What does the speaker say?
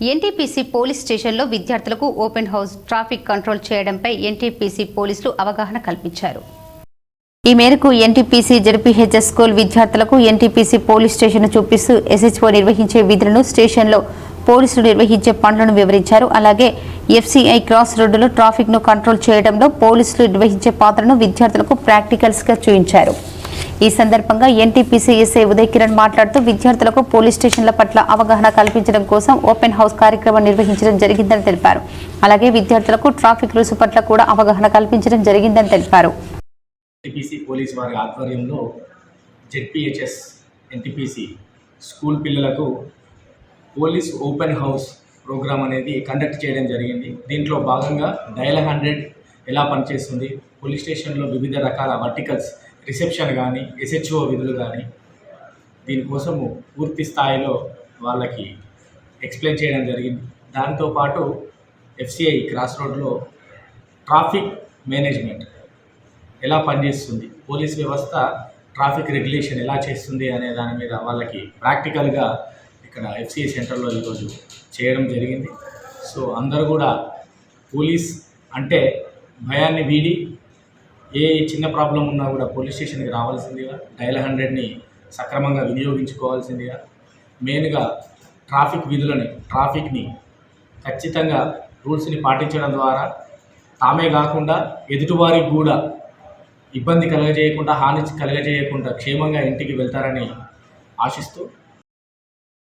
NTPC police స్టేషన్లో విద్యార్థులకు open house traffic control చేయడంపై ఎన్టీపీసీ పోలీసులు అవగాహన కల్పించారు. ఈ మేరకు ఎన్టీపీసీ జడ్పీహెచ్ఎస్ స్కూల్ విద్యార్థులకు ఎన్టీపీసీ పోలీస్ స్టేషన్ చూపిస్తూ ఎస్హెచ్ఓ నిర్వహించే విధులను స్టేషన్లో పోలీసులు నిర్వహించే పనులను వివరించారు. అలాగే ఎఫ్సీఐ క్రాస్ రోడ్డులో ట్రాఫిక్ను కంట్రోల్ చేయడంలో పోలీసులు నిర్వహించే పాత్రను విద్యార్థులకు ప్రాక్టికల్స్గా చూపించారు. ఈ సందర్భంగా ఎన్టీపీసీ ఎస్ఐ ఉదయ్ కిరణ్ మాట్లాడుతూ విద్యార్థులకు పోలీస్ స్టేషన్ల పట్ల అవగాహన కల్పించడం కోసం ఓపెన్ హౌస్ కార్యక్రమం నిర్వహించడం జరిగిందని తెలిపారు. అలాగే విద్యార్థులకు ట్రాఫిక్ రూల్స్ పట్ల కూడా అవగాహన కల్పించడం జరిగిందని తెలిపారు. పోలీస్ వారి ఆధ్వర్యంలో జెడ్పిహెచ్ఎస్ ఎన్టీపీసీ స్కూల్ పిల్లలకు పోలీస్ ఓపెన్ హౌస్ ప్రోగ్రామ్ అనేది కండక్ట్ చేయడం జరిగింది. దీంట్లో భాగంగా డయల్ హండ్రెడ్ ఎలా పనిచేస్తుంది పోలీస్ స్టేషన్లో వివిధ రకాల వర్టికల్స్ రిసెప్షన్ కానీ ఎస్హెచ్ఓ విధులు కానీ దీనికోసము పూర్తి స్థాయిలో వాళ్ళకి ఎక్స్ప్లెయిన్ చేయడం జరిగింది. దాంతోపాటు ఎఫ్సిఐ క్రాస్ రోడ్లో ట్రాఫిక్ మేనేజ్మెంట్ ఎలా పనిచేస్తుంది పోలీస్ వ్యవస్థ ట్రాఫిక్ రెగ్యులేషన్ ఎలా చేస్తుంది అనే దాని మీద వాళ్ళకి ప్రాక్టికల్గా ఇక్కడ ఎఫ్సిఐ సెంటర్లో ఈరోజు చేయడం జరిగింది. సో అందరూ కూడా పోలీస్ అంటే భయాన్ని వీడి ఏ చిన్న ప్రాబ్లం ఉన్నా కూడా పోలీస్ స్టేషన్కి రావాల్సిందిగా డైల్ హండ్రెడ్ని సక్రమంగా వినియోగించుకోవాల్సిందిగా మెయిన్గా ట్రాఫిక్ విధులని ట్రాఫిక్ని ఖచ్చితంగా రూల్స్ని పాటించడం ద్వారా తామే కాకుండా ఎదుటివారికి కూడా ఇబ్బంది కలగజేయకుండా హాని కలగజేయకుండా క్షేమంగా ఇంటికి వెళ్తారని ఆశిస్తూ